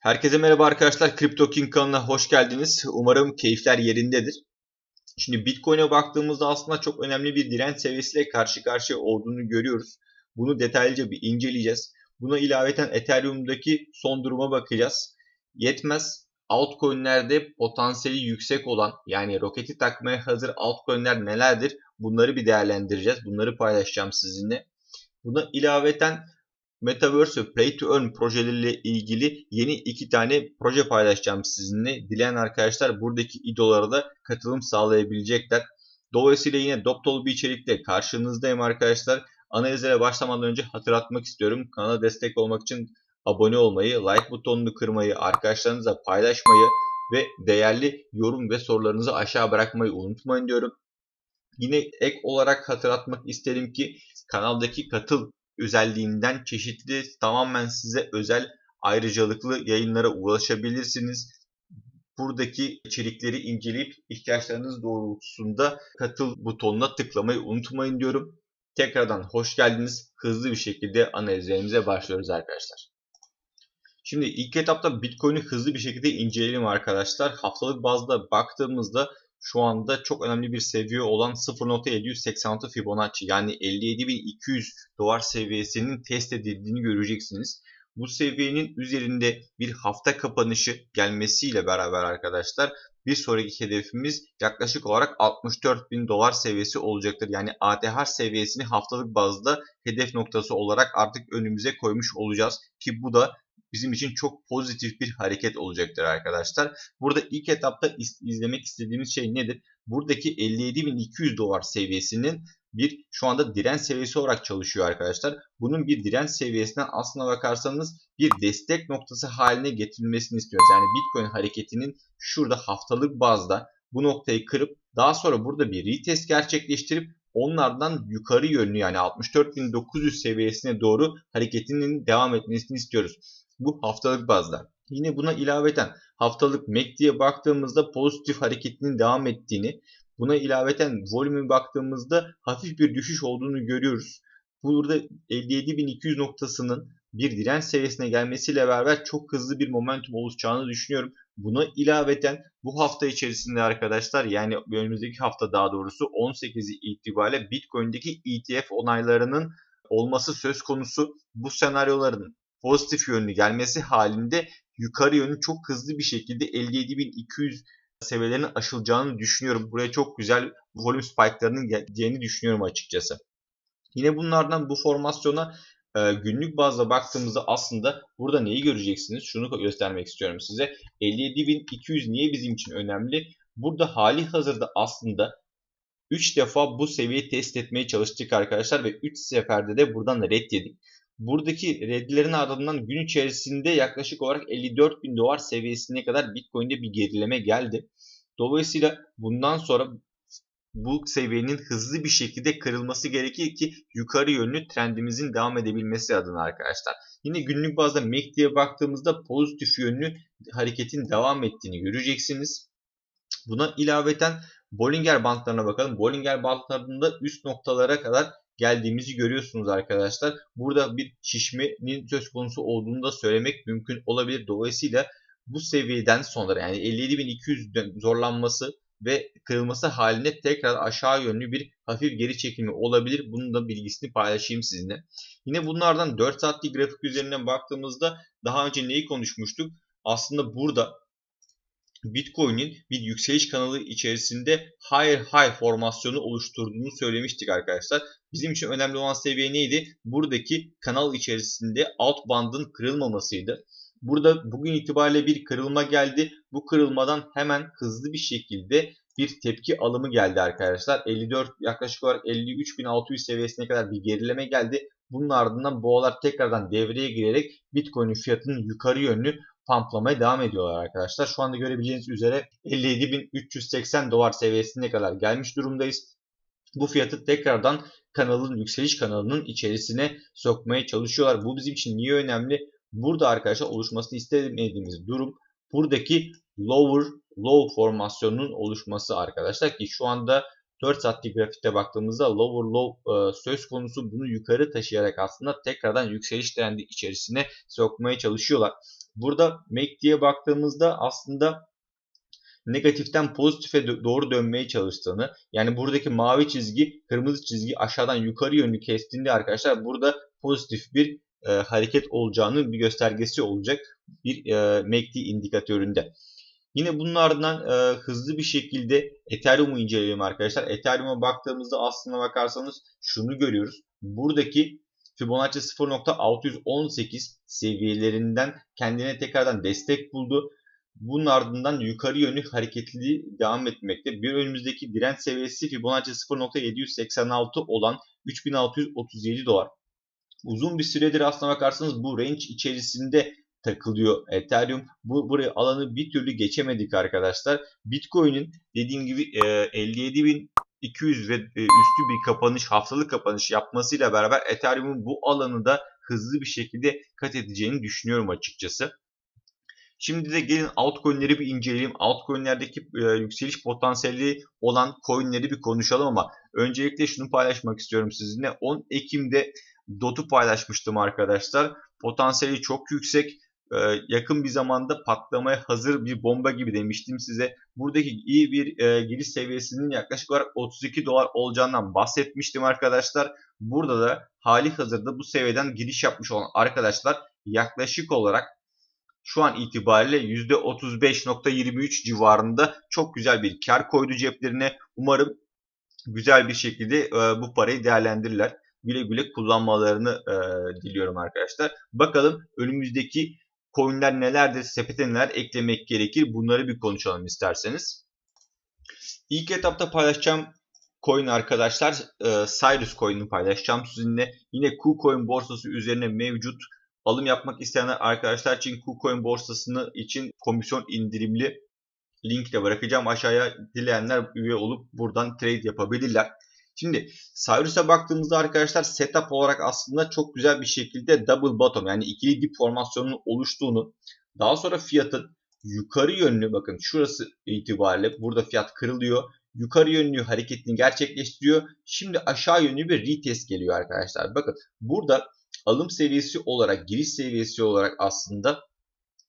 Herkese merhaba arkadaşlar. Crypto King kanalına hoş geldiniz. Umarım keyifler yerindedir. Şimdi Bitcoin'e baktığımızda aslında çok önemli bir direnç seviyesiyle karşı karşıya olduğunu görüyoruz. Bunu detaylıca bir inceleyeceğiz. Buna ilaveten Ethereum'daki son duruma bakacağız. Yetmez altcoin'lerde potansiyeli yüksek olan yani roketi takmaya hazır altcoin'ler nelerdir? Bunları bir değerlendireceğiz. Bunları paylaşacağım sizinle. Buna ilaveten Metaverse ve Play to Earn projeleriyle ilgili yeni iki tane proje paylaşacağım sizinle. Dileyen arkadaşlar buradaki idolara da katılım sağlayabilecekler. Dolayısıyla yine dop dolu bir içerikle karşınızdayım arkadaşlar. Analizlere başlamadan önce hatırlatmak istiyorum. Kanala destek olmak için abone olmayı, like butonunu kırmayı, arkadaşlarınızla paylaşmayı ve değerli yorum ve sorularınızı aşağı bırakmayı unutmayın diyorum. Yine ek olarak hatırlatmak isterim ki kanaldaki katıl özelliğinden çeşitli tamamen size özel ayrıcalıklı yayınlara ulaşabilirsiniz. Buradaki içerikleri inceleyip ihtiyaçlarınız doğrultusunda katıl butonuna tıklamayı unutmayın diyorum. Tekrardan hoş geldiniz. Hızlı bir şekilde analizlerimize başlıyoruz arkadaşlar. Şimdi ilk etapta Bitcoin'i hızlı bir şekilde inceleyelim arkadaşlar. Haftalık bazda baktığımızda şu anda çok önemli bir seviye olan 0.786 Fibonacci yani 57.200 dolar seviyesinin test edildiğini göreceksiniz. Bu seviyenin üzerinde bir hafta kapanışı gelmesiyle beraber arkadaşlar bir sonraki hedefimiz yaklaşık olarak 64 bin dolar seviyesi olacaktır. Yani ATH seviyesini haftalık bazda hedef noktası olarak artık önümüze koymuş olacağız. Ki bu da bizim için çok pozitif bir hareket olacaktır arkadaşlar. Burada ilk etapta izlemek istediğimiz şey nedir? Buradaki 57.200 dolar seviyesinin bir şu anda direnç seviyesi olarak çalışıyor arkadaşlar. Bunun bir direnç seviyesinden aslına bakarsanız bir destek noktası haline getirilmesini istiyoruz. Yani Bitcoin hareketinin şurada haftalık bazda bu noktayı kırıp daha sonra burada bir retest gerçekleştirip onlardan yukarı yönlü yani 64.900 seviyesine doğru hareketinin devam etmesini istiyoruz. Bu haftalık bazda. Yine buna ilaveten haftalık MACD'ye baktığımızda pozitif hareketinin devam ettiğini, buna ilaveten volümü baktığımızda hafif bir düşüş olduğunu görüyoruz. Burada 57.200 noktasının bir direnç seviyesine gelmesiyle beraber çok hızlı bir momentum oluşacağını düşünüyorum. Buna ilaveten bu hafta içerisinde arkadaşlar yani önümüzdeki hafta daha doğrusu 18'i itibariyle Bitcoin'deki ETF onaylarının olması söz konusu. Bu senaryoların pozitif yönlü gelmesi halinde yukarı yönlü çok hızlı bir şekilde 57.200 seviyelerinin aşılacağını düşünüyorum. Buraya çok güzel volüm spike'larının geleceğini düşünüyorum açıkçası. Yine bunlardan bu formasyona e, günlük bazda baktığımızda aslında burada neyi göreceksiniz? Şunu göstermek istiyorum size. 57.200 niye bizim için önemli? Burada hali hazırda aslında 3 defa bu seviyeyi test etmeye çalıştık arkadaşlar ve 3 seferde de buradan red yedik. Buradaki reddilerin ardından gün içerisinde yaklaşık olarak 54 bin dolar seviyesine kadar Bitcoin'de bir gerileme geldi. Dolayısıyla bundan sonra bu seviyenin hızlı bir şekilde kırılması gerekir ki yukarı yönlü trendimizin devam edebilmesi adına arkadaşlar. Yine günlük bazda MACD'ye baktığımızda pozitif yönlü hareketin devam ettiğini göreceksiniz. Buna ilaveten Bollinger bandlarına bakalım. Bollinger bandlarında üst noktalara kadar geldiğimizi görüyorsunuz arkadaşlar. Burada bir şişmenin söz konusu olduğunu da söylemek mümkün olabilir. Dolayısıyla bu seviyeden sonra yani 57.200 zorlanması ve kırılması halinde tekrar aşağı yönlü bir hafif geri çekilme olabilir. Bunun da bilgisini paylaşayım sizinle. Yine bunlardan 4 saatlik grafik üzerinden baktığımızda daha önce neyi konuşmuştuk? Aslında burada Bitcoin'in bir yükseliş kanalı içerisinde higher high formasyonu oluşturduğunu söylemiştik arkadaşlar. Bizim için önemli olan seviye neydi? Buradaki kanal içerisinde alt bandın kırılmamasıydı. Burada bugün itibariyle bir kırılma geldi. Bu kırılmadan hemen hızlı bir şekilde bir tepki alımı geldi arkadaşlar. 54 yaklaşık olarak 53.600 seviyesine kadar bir gerileme geldi. Bunun ardından boğalar tekrardan devreye girerek Bitcoin'in fiyatının yukarı yönlü pamplamaya devam ediyorlar arkadaşlar. Şu anda görebileceğiniz üzere 57.380 dolar seviyesine kadar gelmiş durumdayız. Bu fiyatı tekrardan kanalın yükseliş kanalının içerisine sokmaya çalışıyorlar. Bu bizim için niye önemli? Burada arkadaşlar oluşmasını istemediğimiz durum buradaki lower low formasyonunun oluşması arkadaşlar ki şu anda 4 saatlik grafikte baktığımızda lower low e, söz konusu bunu yukarı taşıyarak aslında tekrardan yükseliş trendi içerisine sokmaya çalışıyorlar. Burada MACD'ye baktığımızda aslında negatiften pozitife doğru dönmeye çalıştığını yani buradaki mavi çizgi kırmızı çizgi aşağıdan yukarı yönlü kestiğinde arkadaşlar burada pozitif bir e, hareket olacağının bir göstergesi olacak bir e, MACD indikatöründe. Yine bunun ardından e, hızlı bir şekilde Ethereum'u inceleyelim arkadaşlar. Ethereum'a baktığımızda aslına bakarsanız şunu görüyoruz. Buradaki Fibonacci 0.618 seviyelerinden kendine tekrardan destek buldu. Bunun ardından yukarı yönlü hareketliliği devam etmekte. Bir önümüzdeki direnç seviyesi Fibonacci 0.786 olan 3637 dolar. Uzun bir süredir aslına bakarsanız bu range içerisinde takılıyor Ethereum. Bu buraya alanı bir türlü geçemedik arkadaşlar. Bitcoin'in dediğim gibi 57.200 ve e, üstü bir kapanış, haftalık kapanış yapmasıyla beraber Ethereum'un bu alanı da hızlı bir şekilde kat edeceğini düşünüyorum açıkçası. Şimdi de gelin altcoin'leri bir inceleyelim. Altcoin'lerdeki e, yükseliş potansiyeli olan coin'leri bir konuşalım ama öncelikle şunu paylaşmak istiyorum sizinle. 10 Ekim'de DOT'u paylaşmıştım arkadaşlar. Potansiyeli çok yüksek. Ee, yakın bir zamanda patlamaya hazır bir bomba gibi demiştim size. Buradaki iyi bir e, giriş seviyesinin yaklaşık olarak 32 dolar olacağından bahsetmiştim arkadaşlar. Burada da hali hazırda bu seviyeden giriş yapmış olan arkadaşlar yaklaşık olarak şu an itibariyle %35.23 civarında çok güzel bir kar koydu ceplerine. Umarım güzel bir şekilde e, bu parayı değerlendirirler. Güle güle kullanmalarını e, diliyorum arkadaşlar. Bakalım önümüzdeki coinler nelerdir, sepete neler eklemek gerekir bunları bir konuşalım isterseniz. İlk etapta paylaşacağım coin arkadaşlar e, Cyrus coin'i paylaşacağım sizinle. Yine KuCoin borsası üzerine mevcut. Alım yapmak isteyenler arkadaşlar için KuCoin borsasını için komisyon indirimli link de bırakacağım aşağıya. Dileyenler üye olup buradan trade yapabilirler. Şimdi Cyrus'a baktığımızda arkadaşlar setup olarak aslında çok güzel bir şekilde double bottom yani ikili dip formasyonunun oluştuğunu daha sonra fiyatın yukarı yönlü bakın şurası itibariyle burada fiyat kırılıyor. Yukarı yönlü hareketini gerçekleştiriyor. Şimdi aşağı yönlü bir retest geliyor arkadaşlar. Bakın burada alım seviyesi olarak giriş seviyesi olarak aslında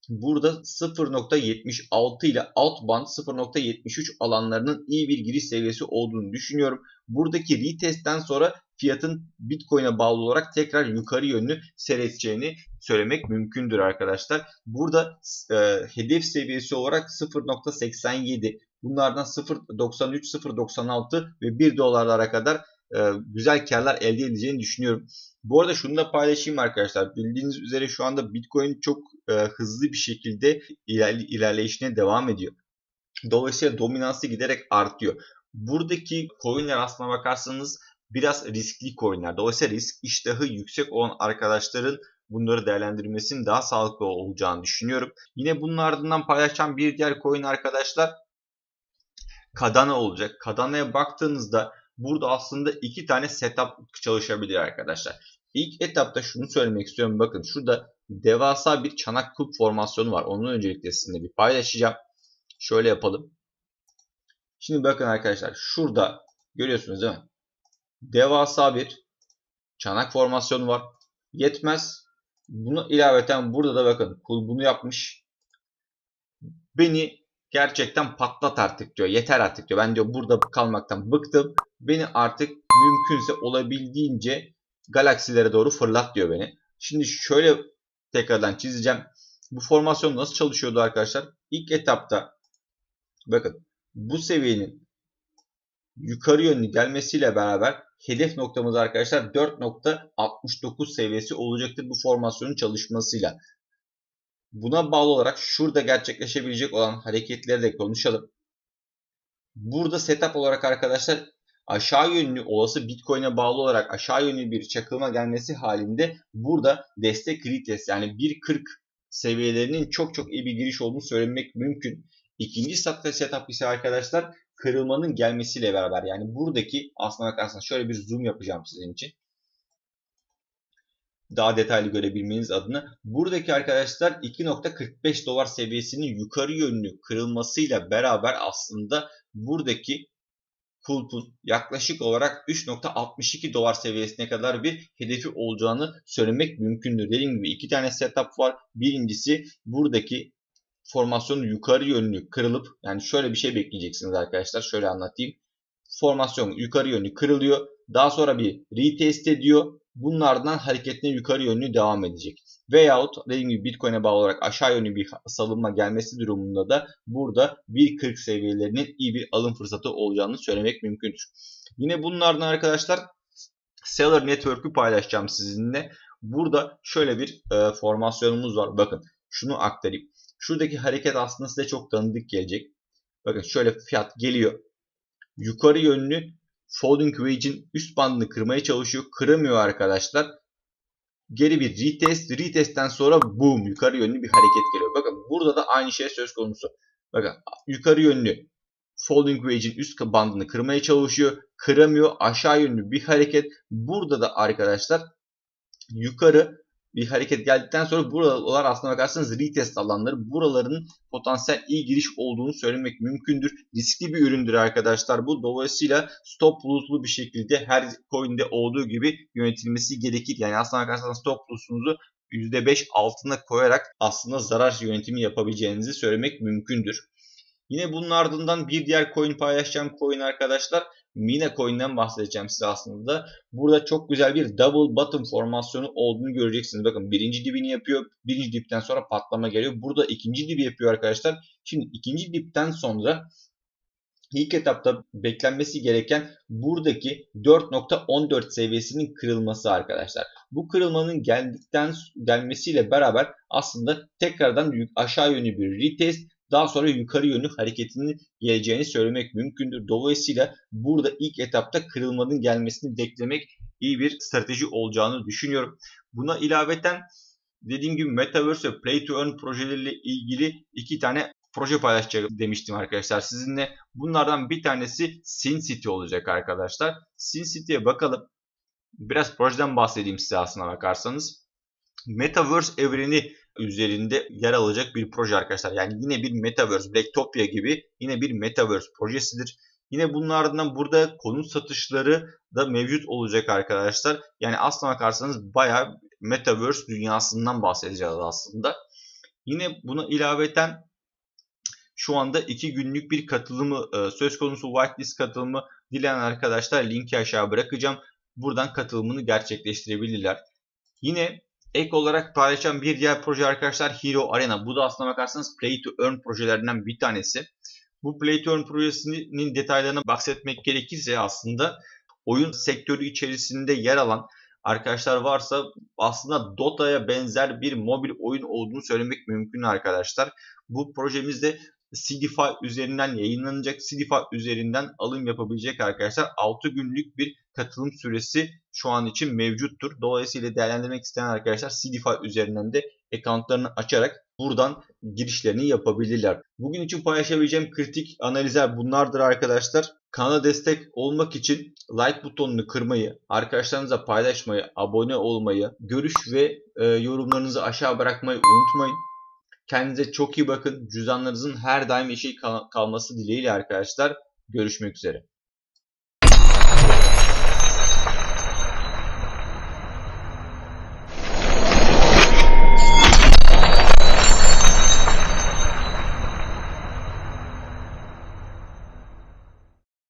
burada 0.76 ile alt band 0.73 alanlarının iyi bir giriş seviyesi olduğunu düşünüyorum. Buradaki retestten sonra fiyatın Bitcoin'e bağlı olarak tekrar yukarı yönlü seyredeceğini söylemek mümkündür arkadaşlar. Burada e, hedef seviyesi olarak 0.87 bunlardan 0.93, 0.96 ve 1 dolarlara kadar e, güzel karlar elde edeceğini düşünüyorum. Bu arada şunu da paylaşayım arkadaşlar. Bildiğiniz üzere şu anda Bitcoin çok e, hızlı bir şekilde ilerle, ilerleyişine devam ediyor. Dolayısıyla dominansı giderek artıyor. Buradaki coinler aslına bakarsanız biraz riskli coinler. Dolayısıyla risk iştahı yüksek olan arkadaşların bunları değerlendirmesinin daha sağlıklı olacağını düşünüyorum. Yine bunun ardından paylaşacağım bir diğer coin arkadaşlar Kadana olacak. Kadana'ya baktığınızda burada aslında iki tane setup çalışabilir arkadaşlar. İlk etapta şunu söylemek istiyorum. Bakın şurada devasa bir çanak kulp formasyonu var. Onun öncelikle sizinle bir paylaşacağım. Şöyle yapalım. Şimdi bakın arkadaşlar şurada görüyorsunuz değil mi? Devasa bir çanak formasyonu var. Yetmez. Bunu ilaveten burada da bakın kulbunu yapmış. Beni gerçekten patlat artık diyor. Yeter artık diyor. Ben diyor burada kalmaktan bıktım. Beni artık mümkünse olabildiğince galaksilere doğru fırlat diyor beni. Şimdi şöyle tekrardan çizeceğim. Bu formasyon nasıl çalışıyordu arkadaşlar? İlk etapta bakın bu seviyenin yukarı yönlü gelmesiyle beraber hedef noktamız arkadaşlar 4.69 seviyesi olacaktır bu formasyonun çalışmasıyla. Buna bağlı olarak şurada gerçekleşebilecek olan hareketleri de konuşalım. Burada setup olarak arkadaşlar aşağı yönlü olası Bitcoin'e bağlı olarak aşağı yönlü bir çakılma gelmesi halinde burada destek retest yani 1.40 seviyelerinin çok çok iyi bir giriş olduğunu söylemek mümkün. İkinci setup ise arkadaşlar kırılmanın gelmesiyle beraber yani buradaki aslına bakarsanız şöyle bir zoom yapacağım sizin için. Daha detaylı görebilmeniz adına. Buradaki arkadaşlar 2.45 dolar seviyesinin yukarı yönlü kırılmasıyla beraber aslında buradaki Kulp'un yaklaşık olarak 3.62 dolar seviyesine kadar bir hedefi olacağını söylemek mümkündür. Dediğim gibi iki tane setup var. Birincisi buradaki formasyonu yukarı yönlü kırılıp yani şöyle bir şey bekleyeceksiniz arkadaşlar. Şöyle anlatayım. Formasyon yukarı yönlü kırılıyor. Daha sonra bir retest ediyor. Bunlardan hareketine yukarı yönlü devam edecek. Veyahut dediğim gibi Bitcoin'e bağlı olarak aşağı yönlü bir salınma gelmesi durumunda da burada 1.40 seviyelerinin iyi bir alım fırsatı olacağını söylemek mümkündür. Yine bunlardan arkadaşlar Seller Network'ü paylaşacağım sizinle. Burada şöyle bir e, formasyonumuz var. Bakın şunu aktarayım. Şuradaki hareket aslında size çok tanıdık gelecek. Bakın şöyle fiyat geliyor. Yukarı yönlü Folding Wedge'in üst bandını kırmaya çalışıyor. Kıramıyor arkadaşlar. Geri bir retest. Retest'ten sonra boom yukarı yönlü bir hareket geliyor. Bakın burada da aynı şey söz konusu. Bakın yukarı yönlü Folding Wedge'in üst bandını kırmaya çalışıyor. Kıramıyor. Aşağı yönlü bir hareket. Burada da arkadaşlar yukarı bir hareket geldikten sonra buralar aslında bakarsanız retest alanları buraların potansiyel iyi giriş olduğunu söylemek mümkündür. Riskli bir üründür arkadaşlar bu. Dolayısıyla stop loss'lu bir şekilde her coin'de olduğu gibi yönetilmesi gerekir. Yani aslında bakarsanız stop loss'unuzu %5 altına koyarak aslında zarar yönetimi yapabileceğinizi söylemek mümkündür. Yine bunun ardından bir diğer coin paylaşacağım coin arkadaşlar. Mina coin'den bahsedeceğim size aslında. Burada çok güzel bir double bottom formasyonu olduğunu göreceksiniz. Bakın birinci dibini yapıyor. Birinci dipten sonra patlama geliyor. Burada ikinci dibi yapıyor arkadaşlar. Şimdi ikinci dipten sonra ilk etapta beklenmesi gereken buradaki 4.14 seviyesinin kırılması arkadaşlar. Bu kırılmanın geldikten gelmesiyle beraber aslında tekrardan aşağı yönlü bir retest daha sonra yukarı yönlü hareketinin geleceğini söylemek mümkündür. Dolayısıyla burada ilk etapta kırılmanın gelmesini beklemek iyi bir strateji olacağını düşünüyorum. Buna ilaveten dediğim gibi Metaverse ve Play to Earn projeleriyle ilgili iki tane proje paylaşacağım demiştim arkadaşlar sizinle. Bunlardan bir tanesi Sin City olacak arkadaşlar. Sin City'ye bakalım. Biraz projeden bahsedeyim size aslına bakarsanız. Metaverse evreni üzerinde yer alacak bir proje arkadaşlar. Yani yine bir Metaverse, Blacktopia gibi yine bir Metaverse projesidir. Yine bunun ardından burada konut satışları da mevcut olacak arkadaşlar. Yani aslına bakarsanız bayağı Metaverse dünyasından bahsedeceğiz aslında. Yine buna ilaveten şu anda iki günlük bir katılımı e, söz konusu whitelist katılımı dileyen arkadaşlar linki aşağı bırakacağım. Buradan katılımını gerçekleştirebilirler. Yine Ek olarak paylaşan bir diğer proje arkadaşlar Hero Arena. Bu da aslına bakarsanız Play to Earn projelerinden bir tanesi. Bu Play to Earn projesinin detaylarına bahsetmek gerekirse aslında oyun sektörü içerisinde yer alan arkadaşlar varsa aslında Dota'ya benzer bir mobil oyun olduğunu söylemek mümkün arkadaşlar. Bu projemizde CDFI üzerinden yayınlanacak. CDFI üzerinden alım yapabilecek arkadaşlar 6 günlük bir katılım süresi şu an için mevcuttur. Dolayısıyla değerlendirmek isteyen arkadaşlar CDFI üzerinden de accountlarını açarak buradan girişlerini yapabilirler. Bugün için paylaşabileceğim kritik analizler bunlardır arkadaşlar. Kanala destek olmak için like butonunu kırmayı, arkadaşlarınıza paylaşmayı, abone olmayı, görüş ve e, yorumlarınızı aşağı bırakmayı unutmayın. Kendinize çok iyi bakın. Cüzdanlarınızın her daim yeşil kalması dileğiyle arkadaşlar. Görüşmek üzere.